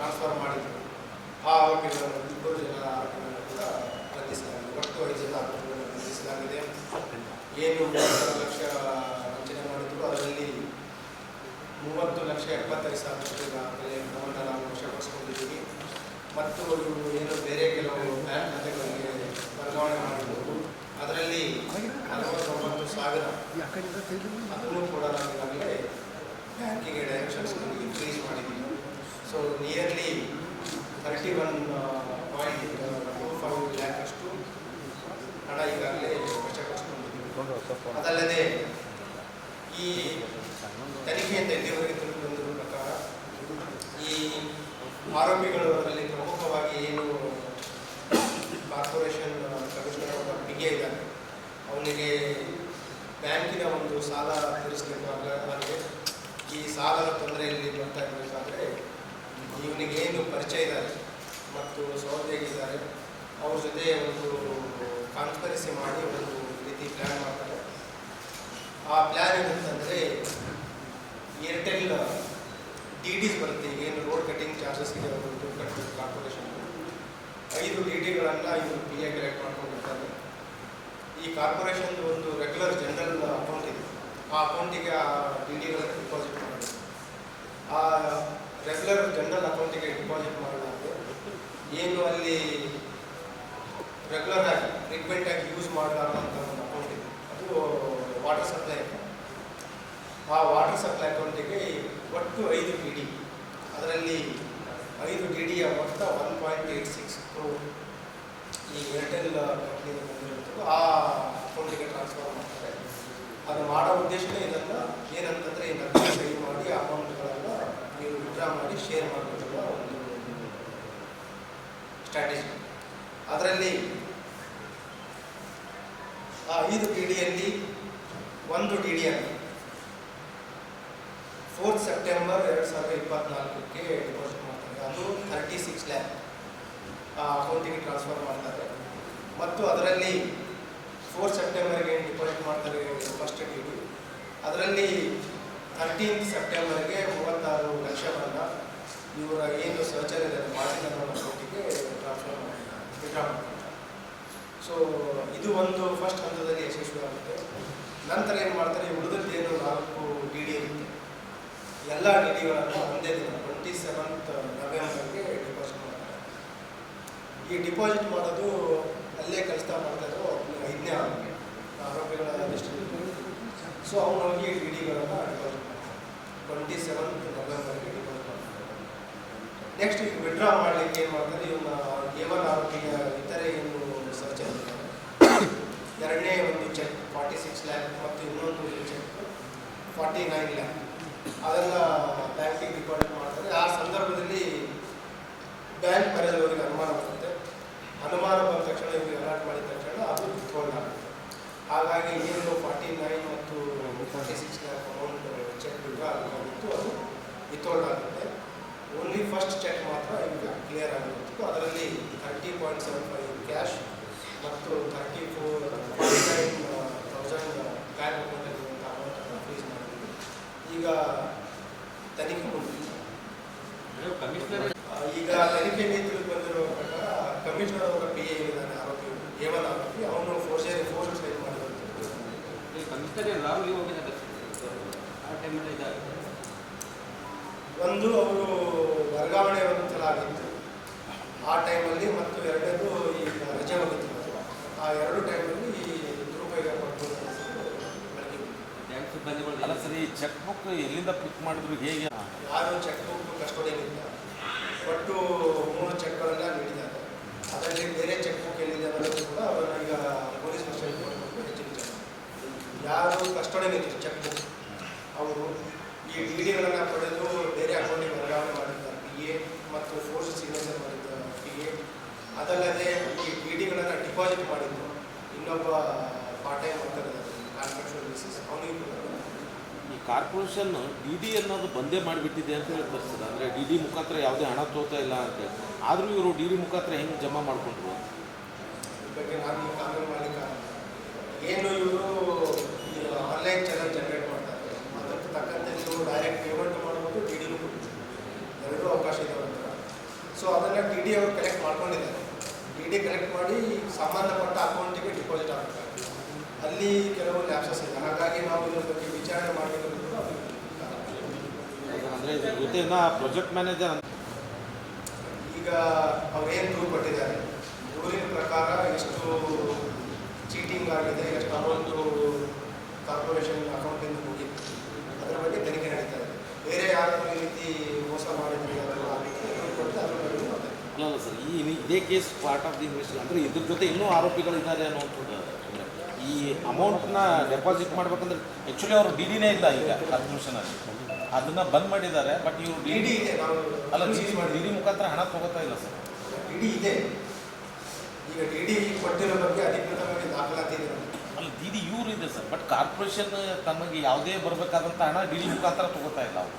Transfer ಮಾಡಿದ್ರು. ಆ ಆರೋಪಿಗಳನ್ನು ಇಬ್ಬರು ಜನ ಕೂಡ ಬಂಧಿಸಲಾಗಿದೆ. ಒಟ್ಟು ಐದು ಜನ ಆರೋಪಿಗಳನ್ನು ಬಂಧಿಸಲಾಗಿದೆ. ಏನು ಮೂವತ್ತು ಲಕ್ಷ ವಂಚನೆ ಮಾಡಿದ್ರು, ಅದರಲ್ಲಿ ಮೂವತ್ತು ಲಕ್ಷ ಎಪ್ಪತ್ತೈದು ಸಾವಿರ ರೂಪಾಯಿ ಹಣವನ್ನು ನಾವು ವಶಪಡಿಸ್ಕೊಂಡಿದ್ದೀವಿ. ಮತ್ತು ಇವರು ಏನು ಬೇರೆ ಕೆಲವು ಬ್ಯಾಂಕ್ ಖಾತೆಗಳಿಗೆ ವರ್ಗಾವಣೆ ಮಾಡಿದ್ರು ಅದರಲ್ಲಿ ನಲವತ್ತೊಂಬತ್ತು ಸಾವಿರ ಅದನ್ನು ಕೂಡ ನಾವು ಈಗಾಗಲೇ ಬ್ಯಾಂಕಿಗೆ ಡೈರೆಕ್ಷನ್ಸ್ ಇನ್ಕ್ರೀಸ್ ಮಾಡಿದ್ದೀವಿ. So nearly thirty one point two five lakh ಅಷ್ಟು ಹಣ ಈಗಾಗಲೇ ವಶಪಡಿಸ್ಕೊಂಡಿದ್ದೀವಿ ಅದಲ್ಲದೆ ಈ ತನಿಖೆಯಿಂದ ಇಲ್ಲಿವರೆಗೆ ತಿಳಿದು ಪ್ರಕಾರ ಈ ಆರೋಪಿಗಳು ಅದರಲ್ಲಿ ಪ್ರಮುಖವಾಗಿ ಏನು ಕಾರ್ಪೊರೇಷನ್, ಕಮಿಷನರ್ ಒಬ್ಬ ಬಿಗೆ ಇದ್ದಾನೆ. ಅವನಿಗೆ ಬ್ಯಾಂಕಿನ ಒಂದು ಸಾಲ ಜೊತೆ ಒಂದು ಕಾನ್ಫರೆನ್ಸಿ ಮಾಡಿ ಒಂದು ರೀತಿ ಪ್ಲ್ಯಾನ್ ಮಾಡ್ತಾರೆ. ಆ ಪ್ಲ್ಯಾನ್ ಏನಂತಂದರೆ ಏರ್ಟೆಲ್ ಡಿ ಡಿಸ್ ಬರುತ್ತೆ. ಏನು ರೋಡ್ ಕಟಿಂಗ್ ಅವರು ದುಡ್ಡು ಕಟ್ಟಬೇಕು ಕಾರ್ಪೊರೇಷನ್ ಐದು ಡಿ ಡಿಗಳನ್ನು ಇವರು ಪಿ ಎ ಕಲೆಕ್ಟ್ ಮಾಡ್ಕೊಂಡಿರ್ತಾರೆ ಈ ಕಾರ್ಪೊರೇಷನ್ ಒಂದು ರೆಗ್ಯುಲರ್ ಜನರಲ್ ಅಕೌಂಟ್ ಇದೆ. ಆ ಅಕೌಂಟಿಗೆ ಆ ಡಿ ಡಿಗಳನ್ನು ಡಿಪಾಸಿಟ್ ಮಾಡಿ ಆ ರೆಗ್ಯುಲರ್ ಜನರಲ್ ಅಕೌಂಟಿಗೆ ಡಿಪಾಸಿಟ್ ಮಾಡಲಾದ್ರೆ ಏನು ಅಲ್ಲಿ ರೆಗ್ಯುಲರ್ ಆಗಿ ಫ್ರೀಕ್ವೆಂಟ್ ಆಗಿ ಯೂಸ್ ಮಾಡಲಾರ್ದಂಥ ಒಂದು ಅಕೌಂಟ್ ಇದೆ. ಅದು ವಾಟರ್ ಸಪ್ಲೈ ಆ ವಾಟರ್ ಸಪ್ಲೈ ಅಕೌಂಟಿಗೆ ಒಟ್ಟು ಐದು ಡಿ ಡಿ ಅದರಲ್ಲಿ ಐದು ಡಿ ಡಿಯ ಮೊತ್ತ one point eight six crore ಈ ಏರ್ಟೆಲ್ ಕಂಪ್ನಿಯಿಂದ ಬಂದಿರುತ್ತೋ ಆ ಅಕೌಂಟಿಗೆ ಟ್ರಾನ್ಸ್ಫರ್ ಮಾಡ್ತಾರೆ. ಅದು ಮಾಡೋ ಉದ್ದೇಶನೇ ಇದನ್ನು, ಏನಂತಂದರೆ ಈ ನಗದು ಸಹಿ ಮಾಡಿ ಅಕೌಂಟ್ಗಳನ್ನು ನೀವು ವಿಡ್ರಾ ಮಾಡಿ ಶೇರ್ ಮಾಡಬೇಕು ಒಂದು ಸ್ಟ್ರಾಟಜಿ ಅದರಲ್ಲಿ ಆ ಐದು ಡಿಯಲ್ಲಿ ಒಂದು ಡಿ ಡಿಯನ್ನು ಫೋರ್ತ್ ಸೆಪ್ಟೆಂಬರ್ ಎರಡು ಸಾವಿರದ ಇಪ್ಪತ್ನಾಲ್ಕಕ್ಕೆ ಡಿಪಾಸಿಟ್ ಮಾಡ್ತಾರೆ. ಅದು ಥರ್ಟಿ ಸಿಕ್ಸ್ ಲ್ಯಾಕ್ ಆ ಅಕೌಂಟಿಗೆ ಟ್ರಾನ್ಸ್ಫರ್ ಮಾಡ್ತಾರೆ. ಮತ್ತು ಅದರಲ್ಲಿ ಫೋರ್ತ್ ಸೆಪ್ಟೆಂಬರ್ಗೆ ಡಿಪಾಸಿಟ್ ಮಾಡ್ತಾರೆ ಫಸ್ಟ್ ಡಿ ಡಿ ಅದರಲ್ಲಿ ಥರ್ಟೀನ್ತ್ ಸೆಪ್ಟೆಂಬರ್ಗೆ ಮೂವತ್ತಾರು ಲಕ್ಷವನ್ನು ಇವರ ಏನು ಶೌಚಾಲಯದ ಮಾಡಿದ ಅಕೌಂಟಿಗೆ ಟ್ರಾನ್ಸ್ಫರ್ ಮಾಡಿದ್ದಾರೆ ವಿಡ್ರಾ ಮಾಡ್ತಾರೆ. ಸೊ ಇದು ಒಂದು ಫಸ್ಟ್ ಹಂತದಲ್ಲಿ ಯಶಸ್ವಿ ಆಗುತ್ತೆ ನಂತರ ಏನು ಮಾಡ್ತಾರೆ, ಈ ಏನು ನಾಲ್ಕು ಡಿ ಡಿ ಇರುತ್ತೆ. ಎಲ್ಲ ಡಿ ಡಿಗಳನ್ನು ಒಂದೇ ದಿನ ಟ್ವೆಂಟಿ ಸೆವೆಂತ್ ನವೆಂಬರ್ಗೆ ಡಿಪಾಸಿಟ್ ಮಾಡ್ತಾರೆ. ಈ ಡಿಪಾಸಿಟ್ ಮಾಡೋದು ಅಲ್ಲೇ ಕೆಲಸ ಮಾಡ್ತಾ ಇದ್ರು ಅವ್ನು ಐದನೇ ಆರೋಪಿಗಳ ಲಿಸ್ಟಲ್ಲಿ ಸೊ ಅವನು ಹೋಗಿ ಡಿ ಡಿಗಳನ್ನು ಡಿಪಾಸಿಟ್ ಮಾಡ್ತಾರೆ. ಟ್ವೆಂಟಿ ಸೆವೆಂತ್ ನವೆಂಬರ್ಗೆ ಡಿಪಾಸಿಟ್ ಮಾಡ್ತಾರೆ ನೆಕ್ಸ್ಟ್ ವಿಡ್ರಾ ಮಾಡಲಿಕ್ಕೆ ಏನು ಮಾಡ್ತಾರೆ ಇವನ್ನ ಏವನ್ ಒನ್ ಆರೋಪಿಯ ಇತರೆ ಏನು ಸರ್ಚ್ ಎರಡನೇ ಒಂದು ಚೆಕ್ ಫಾರ್ಟಿ ಸಿಕ್ಸ್ ಲ್ಯಾಕ್ ಮತ್ತು ಇನ್ನೊಂದು ಚೆಕ್ ಫಾರ್ಟಿ ನೈನ್ ಲ್ಯಾಕ್. ಅದನ್ನು ಬ್ಯಾಂಕಿಗೆ ಡಿಪಾಸಿಟ್ ಮಾಡಿದ್ರೆ ಆ ಸಂದರ್ಭದಲ್ಲಿ ಬ್ಯಾಂಕ್ ಮ್ಯಾನೇಜರ್ವರಿಗೆ ಅನುಮಾನ ಬರುತ್ತೆ ಅನುಮಾನ ಬಂದ ತಕ್ಷಣ ಇವ್ರಿಗೆ ಅಲರ್ಟ್ ಮಾಡಿದ ತಕ್ಷಣ ಅದು ವಿತ್ಹೋಲ್ಡ್ ಆಗುತ್ತೆ ಹಾಗಾಗಿ ಏನು ಫಾರ್ಟಿ ನೈನ್ ಮತ್ತು forty six lakh amount check ಆಗಿತ್ತು ಅದು ವಿತ್ಹೋಲ್ಡ್ ಆಗುತ್ತೆ ಓನ್ಲಿ ಫಸ್ಟ್ ಚೆಕ್ ಮಾತ್ರ ಈಗ ಕ್ಲಿಯರ್ ಆಗಿರುತ್ತೆ ಅದರಲ್ಲಿ thirty point seven five cash ಮತ್ತು ಥರ್ಟಿ ಫೋರ್ ತೌಸಂಡ್ ಬ್ಯಾಂಕ್ ಅಕೌಂಟಲ್ಲಿರುವಂಥ ಅಮೌಂಟನ್ನು ಮಾಡಿದ್ವಿ ಈಗ ತನಿಖೆ ಆ, ಈಗ ತನಿಖೆ ನೇತೃತ್ವ ಬಂದಿರೋ ಪ್ರಕಾರ ಕಮಿಷನರ್ ಅವರ ಪಿ ಎ ಇದ್ದಾನೆ ಆರೋಪಿ ಏವನ್ ಆರೋಪಿ ಅವನು ಫೋರ್ಜರಿ ಫೋರ್ಸ್ ಸೈಡ್ ಇದಾಗುತ್ತೆ ಒಂದು ಅವರು ವರ್ಗಾವಣೆ ಒಂದು ಸಲ ಆಗಿತ್ತು ಆ ಟೈಮಲ್ಲಿ ಮತ್ತು ಎರಡನೇದು ಈಗ ರಜೆ ಹೋಗಿತ್ತು. ಆ ಎರಡು ಟೈಮಲ್ಲಿ ಅಲ್ಲ ಸರ್, ಈ ಚೆಕ್ ಬುಕ್ ಎಲ್ಲಿಂದ ಪಿಕ್ ಮಾಡಿದ್ರು ಹೇಗೆ? ಯಾರು ಚೆಕ್ ಬುಕ್ ಕಸ್ಟೋಡಿಯಲ್ಲಿಲ್ಲ ಒಟ್ಟು ಮೂರು ಚೆಕ್ಗಳನ್ನು ನೀಡಿದ್ದಾರೆ. ಅದರಲ್ಲಿ ಬೇರೆ ಚೆಕ್ ಬುಕ್ ಎಲ್ಲಿದೆ ಕೂಡ ಅವರನ್ನ ಈಗ ಪೊಲೀಸ್ ಕೊಟ್ಟು ಹೆಚ್ಚಿನ ಯಾರು ಕಸ್ಟೋಡಿಯಲ್ಲಿ ಚೆಕ್ ಬುಕ್ ಅವರು ಈ ಡಿ ಪಡೆದು ಬೇರೆ ಅಕೌಂಟಿಗೆ ವರ್ಗಾವಣೆ ಮಾಡಿದ್ದಾರೆ. ಪಿ ಎ ಮತ್ತು ಫೋರ್ಸ್ ಸಿಗ್ನೇಚರ್ ಮಾಡಿದ್ದಾರೆ. ಪಿ ಎ ಅದಲ್ಲದೆ ಈ ಡಿ ಡಿಗಳನ್ನು ಡಿಪಾಸಿಟ್ ಮಾಡಿದ್ದು ಇನ್ನೊಬ್ಬ ಪಾರ್ಟ್ ಟೈಮ್ ಕಾಂಟ್ರಾಕ್ಚುಯಲ್ ಬೇಸಿಸ್ ಅವನಿಗೆ ಈ ಕಾರ್ಪೊರೇಷನ್ ಡಿ ಡಿ ಅನ್ನೋದು ಬಂದೇ ಮಾಡಿಬಿಟ್ಟಿದೆ ಅಂತ ಹೇಳ್ತಾರೆ ಸರ್ ಅಂದರೆ ಡಿ ಡಿ ಮುಖಾಂತರ ಯಾವುದೇ ಹಣ ತೋತಾ ಇಲ್ಲ ಅಂತ. ಆದರೂ ಇವರು ಡಿ ಡಿ ಮುಖಾಂತರ ಹೆಂಗೆ ಜಮಾ ಮಾಡಿಕೊಂಡ್ರು? ಬಗ್ಗೆ ನಾನು ಕಾನೂನು ಮಾಡಲಿಕ್ಕೆ ಏನು ಇವರು ಈ ಆನ್ಲೈನ್ ಚಾನಲ್ ಜನರೇಟ್ ಮಾಡ್ತಾರೆ. ಅದಕ್ಕೆ ತಕ್ಕಂತೆ ನೀವು ಡೈರೆಕ್ಟ್ ಪೇಮೆಂಟ್ ಮಾಡ್ಬೋದು ಡಿ ಡಿನೂ ಎರಡೂ ಅವಕಾಶ ಇದೆ ಹತ್ರ ಸೊ ಅದನ್ನು ಡಿ ಡಿ ಅವರು ಕಲೆಕ್ಟ್ ಮಾಡ್ಕೊಂಡಿದ್ದಾರೆ. ಡಿ ಡಿ ಕಲೆಕ್ಟ್ ಮಾಡಿ ಸಂಬಂಧಪಟ್ಟ ಅಕೌಂಟಿಗೆ ಡಿಪಾಸಿಟ್ ಆಗ್ತಾರೆ ಅಲ್ಲಿ ಕೆಲವು ಲ್ಯಾಪ್ಸಸ್ ಇದೆ. ಹಾಗಾಗಿ ನಾವು ಇದರ ಬಗ್ಗೆ ವಿಚಾರಣೆ ಮಾಡಬೇಕು. ಅಂದರೆ ಪ್ರಾಜೆಕ್ಟ್ ಮ್ಯಾನೇಜರ್ ಈಗ ಅವ್ರೇನು ದೂರು ಕೊಟ್ಟಿದ್ದಾರೆ? ದೂರಿನ ಪ್ರಕಾರ ಎಷ್ಟು ಚೀಟಿಂಗ್ ಆಗಿದೆ ಎಷ್ಟು ಅಮೌಂಟು ಕಾರ್ಪೊರೇಷನ್ ಅಕೌಂಟಿಂದ ಹೋಗಿದೆ ಅದರ ಬಗ್ಗೆ ತನಿಖೆ ನಡೀತಾ ಇದೆ. ಬೇರೆ ಯಾರು ಈ ರೀತಿ ಮೋಸ ಮಾಡಿದ್ರೆ ಸರ್. ಈ ಇದೇ case part of the investigation ಅಂದರೆ ಇದ್ರ ಜೊತೆ ಇನ್ನೂ ಆರೋಪಿಗಳಿದ್ದಾರೆ ಇದ್ದಾರೆ ಅಂದ್ರೆ ಈ ಅಮೌಂಟ್ನ ಡೆಪಾಸಿಟ್ ಮಾಡ್ಬೇಕಂದ್ರೆ ಆ್ಯಕ್ಚುಲಿ ಅವರು ಡಿ ಡಿನೇ ಇಲ್ಲ ಈಗ ಕಾರ್ಪೊರೇಷನಲ್ಲಿ ಅದನ್ನು ಬಂದ್ ಮಾಡಿದ್ದಾರೆ ಬಟ್ ಇವರು ಡಿ ಡಿ ಡಿ ಅಲ್ಲ ಡಿ ಸೀಸ್ ಡಿ ಮಾಡಿದ್ದೀವಿ ಮುಖಾಂತರ ಹಣ ತಗೋತಾ ಇಲ್ಲ ಸರ್ ಡಿ ಡಿ ಇದೆ ಈಗ ಡಿ ಡಿ ಕೊಟ್ಟಿರೋ ಬಗ್ಗೆ ಅಧಿಕೃತವಾಗಿ ದಾಖಲಾತಿ ಇದೆ ಅಲ್ಲ ಡಿ ಡಿ ಇವರು ಇದೆ ಸರ್ ಬಟ್ ಕಾರ್ಪೊರೇಷನ್ ತಮಗೆ ಯಾವುದೇ ಬರಬೇಕಾದಂಥ ಹಣ ಡಿ ಡಿ ಮುಖಾಂತರ ತಗೋತಾ ಇಲ್ಲ ಅವರು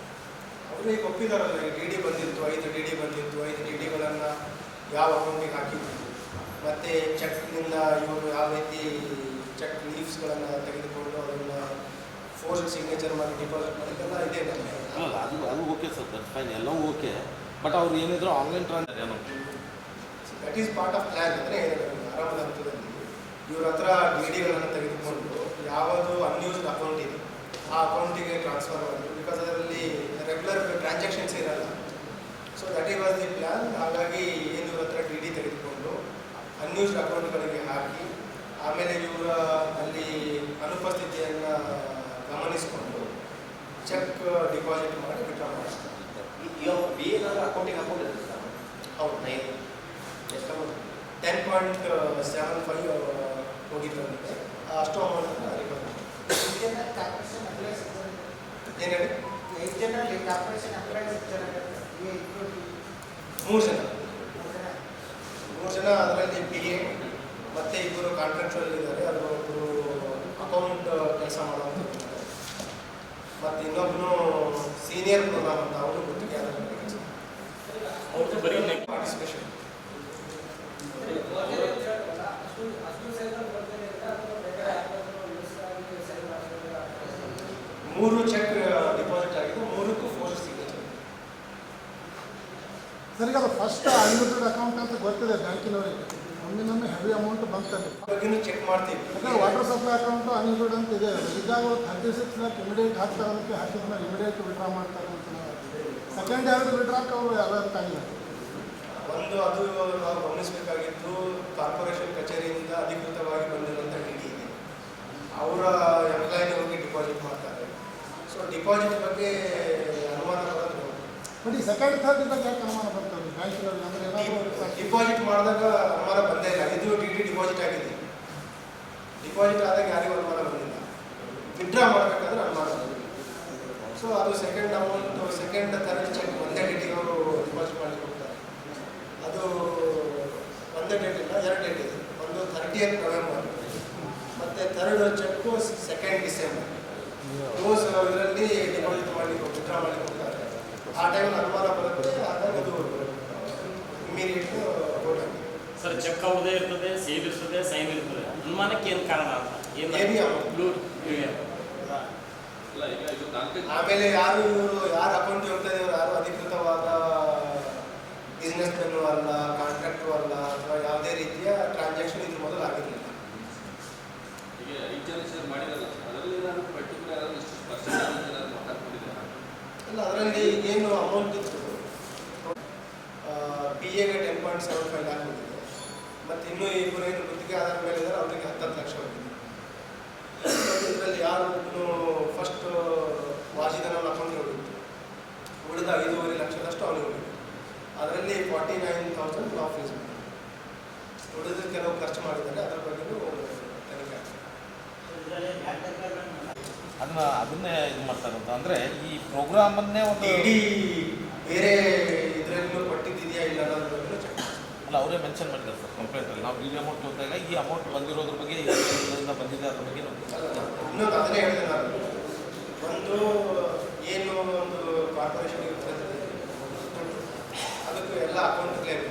ಅವರು ಈಗ ಒಪ್ಪಿದಾರಲ್ಲ ಡಿ ಡಿ ಬಂದಿತ್ತು ಐದು ಡಿ ಡಿ ಬಂದಿತ್ತು ಐದು ಡಿ ಡಿಗಳನ್ನು ಯಾವ ಅಕೌಂಟಿಗೆ ಹಾಕಿದ್ರು ಮತ್ತು ಚೆಕ್ನಿಂದ ಇವರು ಯಾವ ರೀತಿ ಚೆಕ್ ಲೀವ್ಸ್ಗಳನ್ನು ತೆಗೆದುಕೊಂಡು ಅದನ್ನು ಫೋರ್ಸ್ ಸಿಗ್ನೇಚರ್ ಮಾಡಿ ಡಿಪಾಸಿಟ್ ಮಾಡಿದ್ದೆಲ್ಲ ಇದೆ ನಮಗೆ. ಅಲ್ಲ ಅದು ಅದು ಓಕೆ ಸರ್ ದಟ್ ಫೈನ್ ಎಲ್ಲವೂ ಓಕೆ ಬಟ್ ಅವ್ರು ಏನಿದ್ರು ಆನ್ಲೈನ್ ಟ್ರಾನ್ಸಾಕ್ಷನ್ ಏನೋ. That is part of plan ಅಂದರೆ ಆರಂಭದ ಹಂತದಲ್ಲಿ. ಇವ್ರ ಹತ್ರ ಡಿ ಡಿಗಳನ್ನು ತೆಗೆದುಕೊಂಡು ಯಾವುದು ಅನ್ಯೂಸ್ಡ್ ಅಕೌಂಟ್ ಇದೆ ಆ ಅಕೌಂಟಿಗೆ ಟ್ರಾನ್ಸ್ಫರ್ ಮಾಡಿದ್ರು ಬಿಕಾಸ್ ಅದರಲ್ಲಿ ರೆಗ್ಯುಲರ್ ಟ್ರಾನ್ಸಾಕ್ಷನ್ಸ್ ಇರಲ್ಲ. ಸೊ ದಟ್ ಈ ವಾಸ್ ದಿ ಪ್ಲ್ಯಾನ್ ಹಾಗಾಗಿ ಏನು ಹತ್ರ ಡಿ ಡಿ ತೆಗೆದುಕೊಂಡು ಅನ್ಯೂಸ್ಡ್ ಅಕೌಂಟ್ಗಳಿಗೆ ಹಾಕಿ ಆಮೇಲೆ ಇವರ ಅಲ್ಲಿ ಅನುಪಸ್ಥಿತಿಯನ್ನು ಗಮನಿಸಿಕೊಂಡು ಚೆಕ್ ಡಿಪಾಸಿಟ್ ಮಾಡಿ ವಿಡ್ರಾ ಮಾಡಿಸ್ತಾರೆ. ಇವಾಗ ಬಿ ಏನಾದ್ರು ಅಕೌಂಟಿಗೆ ಹಾಕೊಂಡಿದ್ರೆ ಸರ್? ಹೌದು ನೈನ್ ಎಷ್ಟು amount ten point seven five ಹೋಗಿತ್ತು ಅಂದರೆ ಅಷ್ಟು ಅಮೌಂಟ್ ರಿಕವರ್ ಏನು ಹೇಳಿ? ಮೂರು ಜನ. ಮೂರು ಜನ. ಅದರಲ್ಲಿ ಬಿ ಎ ಮತ್ತು ಇಬ್ಬರು ಕಾಂಟ್ರಾಕ್ಚುವಲ್ ಇದ್ದಾರೆ ಅದು ಒಬ್ಬರು ಅಕೌಂಟ್ ಕೆಲಸ ಮಾಡೋದು. ಮತ್ತು ಇನ್ನೊಬ್ಬನು ಸೀನಿಯರ್ ಪ್ರೋಗ್ರಾಮ್ ಅಂತ ಅವರು ಗೊತ್ತಿಗೆ ಅದರ ಬಗ್ಗೆ ಕೆಲಸ ಅವ್ರದ್ದು ಬರೀ ಪಾರ್ಟಿಸಿಪೇಷನ್ ಮೂರು ಚೆಕ್ ಡಿಪಾಸಿಟ್ ಆಗಿದೆ ಮೂರಕ್ಕೂ ಫೋರ್ ಸಿಗುತ್ತೆ. ಸರಿ ಅದು ಫಸ್ಟ್ ಅನ್ಲಿಮಿಟೆಡ್ ಅಕೌಂಟ್ ಅಂತ ಗೊತ್ತಿದೆ ಬ್ಯಾಂಕಿನವರಿಗೆ. ಒಮ್ಮಿನೊಮ್ಮೆ ಹೆವಿ ಅಮೌಂಟ್ ಬಂತಲ್ಲಿ. ಬಗ್ಗೆನೂ ಚೆಕ್ ಮಾಡ್ತೀವಿ ಯಾಕಂದ್ರೆ ವಾಟರ್ ಸಪ್ಲೈ ಅಕೌಂಟ್ ಅನ್ಲಿಮಿಟೆಡ್ ಅಂತ ಇದೆ. ಇದಾಗ ಥರ್ಟಿ ಸಿಕ್ಸ್ ಲ್ಯಾಕ್ ಇಮಿಡಿಯೇಟ್ ಹಾಕ್ತಾರೆ ಅದಕ್ಕೆ ಹಾಕಿದ್ರೆ ಇಮಿಡಿಯೇಟ್ ವಿಡ್ರಾ ಮಾಡ್ತಾರೆ ಅಂತ ಸೆಕೆಂಡ್ ಯಾವ್ದು ವಿಡ್ರಾಕ್ ಅವರು ಯಾರು ಆಗಿಲ್ಲ ಒಂದು ಅದು ನಾವು ಗಮನಿಸಬೇಕಾಗಿದ್ದು ಕಾರ್ಪೊರೇಷನ್ ಕಚೇರಿಯಿಂದ ಅಧಿಕೃತವಾಗಿ ಬಂದಿರುವಂಥ ಡಿ ಡಿ ಇದೆ ಅವರ ಎಂಪ್ಲಾಯಿಗೆ ಹೋಗಿ ಡಿಪಾಸಿಟ್ ಮಾಡ್ತಾರೆ. ಸೊ ಡಿಪಾಸಿಟ್ ಬಗ್ಗೆ ಅನುಮಾನ ಬರೋದು ಬಟ್ ಈ ಸೆಕೆಂಡ್ ಥರ್ಡ್ ಇದ್ದಾಗ ಯಾಕೆ ಅನುಮಾನ ಬರ್ತದೆ? ಡಿಪಾಸಿಟ್ ಮಾಡಿದಾಗ ಅನುಮಾನ ಬಂದೇ ಇಲ್ಲ. ಇದು ಡಿ ಡಿ ಡಿಪಾಸಿಟ್ ಆಗಿದೆ ಡಿಪಾಸಿಟ್ ಆದಾಗ ಯಾರಿಗೂ ಅನುಮಾನ ಬಂದಿಲ್ಲ. ವಿಡ್ರಾ ಮಾಡಬೇಕಾದ್ರೆ ಅನುಮಾನ ಸೊ ಅದು second amount second third check ಒಂದೇ ಡೇಟಿಗೆ ಅವರು ಡಿಪಾಸಿಟ್ ಮಾಡಲಿಕ್ಕೆ ಹೋಗ್ತಾರೆ ಅದು ಒಂದೇ ಡೇಟ್ ಇಲ್ಲ, ಎರಡು ಡೇಟ್ ಇದೆ. ಒಂದು ಥರ್ಟಿಯತ್ ನವೆಂಬರ್ ಮತ್ತು third check second December close ಇದರಲ್ಲಿ ಡಿಪಾಸಿಟ್ ಮಾಡಲಿಕ್ಕೆ ವಿಡ್ರಾ ಮಾಡಲಿಕ್ಕೆ ಹೋಗ್ತಾರೆ ಆ ಟೈಮಲ್ಲಿ ಅನುಮಾನ ಬರುತ್ತೆ, ಆದಾಗ ಅದು ಇಮಿಡಿಯೇಟ್ ಸರ್ ಚೆಕ್ ಅವ್ರದೇ ಇರ್ತದೆ ಸೇಲ್ ಇರ್ತದೆ ಸೈನ್ ಇರ್ತದೆ. ಅನುಮಾನಕ್ಕೆ ಏನು ಕಾರಣ ಅಂತ? ಏನು ಆಮೇಲೆ ಯಾರು ಇವರು ಯಾರು ಅಕೌಂಟ್ ಹೋಗ್ತಾ ಇದ್ದಾರೆ ಯಾರು ಅಧಿಕೃತವಾದ ಬಿಸ್ನೆಸ್ ಮೆನ್ನು ಅಲ್ಲ ಕಾಂಟ್ರಾಕ್ಟರ್ ಅಲ್ಲ ಅಥವಾ ಯಾವುದೇ ರೀತಿಯ ಟ್ರಾನ್ಸಾಕ್ಷನ್ ಇದ್ರ ಮೊದಲು ಆಗಿರಲಿಲ್ಲ. ಈಗ ಐದು ಜನ ಮಾಡಿರಲ್ಲ ಅದರಲ್ಲಿ ಏನಾದ್ರು ಪರ್ಟಿಕ್ಯುಲರ್ ಯಾರಾದ್ರು ಇಷ್ಟು ಪರ್ಸೆಂಟೇಜ್ ಏನಾದ್ರು ಮಾತಾಡ್ಕೊಂಡಿದ್ದಾರೆ ಅಲ್ಲ ಅದರಲ್ಲಿ ಏನು ಅಮೌಂಟ್ ಇತ್ತು ಪಿ ಎಗೆ ten point seven five lakh ಹೋಗಿದೆ ಮತ್ತು ಇನ್ನೂ ಇಬ್ಬರು ಏನು ಗುತ್ತಿಗೆ ಆಧಾರ ಮೇಲೆ ಇದ್ದಾರೆ ಅವರಿಗೆ ಹತ್ತತ್ತು ಲಕ್ಷ ಹೋಗಿದೆ ಇದರಲ್ಲಿ ಯಾರು ಫಸ್ಟ್ ವಾಜಿದನ ಅಕೌಂಟ್ ಹೋಗಿತ್ತು ಉಳಿದ ಐದೂವರೆ ಲಕ್ಷದಷ್ಟು ಅವನಿಗೆ ಹೋಗಿತ್ತು ಅದರಲ್ಲಿ ಫಾರ್ಟಿ ನೈನ್ ತೌಸಂಡ್ ನಾವು ಫೀಸ್ ಉಳಿದ ಕೆಲವು ಖರ್ಚು ಮಾಡಿದ್ದಾರೆ ಅದರ ಬಗ್ಗೆ ತನಿಖೆ ಅದನ್ನ ಅದನ್ನೇ ಇದು ಮಾಡ್ತಾರಂತ ಅಂದರೆ ಈ ಪ್ರೋಗ್ರಾಮನ್ನೇ ಒಂದು ಇಡೀ ಬೇರೆ ಇದರಲ್ಲೂ ಕೊಟ್ಟಿದ್ದಿದೆಯಾ ಇಲ್ಲ ಅನ್ನೋದ್ರ ಬಗ್ಗೆ ಚೆಕ್ ಅಲ್ಲ, ಅವರೇ ಮೆನ್ಷನ್ ಮಾಡಿದ್ದಾರೆ ಸರ್ ಕಂಪ್ಲೇಂಟಲ್ಲಿ ನಾವು ಈ ಅಮೌಂಟ್ ಹೋದಾಗ ಈ ಅಮೌಂಟ್ ಬಂದಿರೋದ್ರ ಬಗ್ಗೆ ಬಂದಿದೆ ಅದ್ರ ಬಗ್ಗೆ ಇನ್ನೊಂದು ಒಂದು, ಏನು ಒಂದು ಕಾರ್ಪೊರೇಷನ್ ಇರ್ತದೆ ಅದಕ್ಕೂ ಎಲ್ಲ ಅಕೌಂಟ್ ಕ್ಲೇಮ್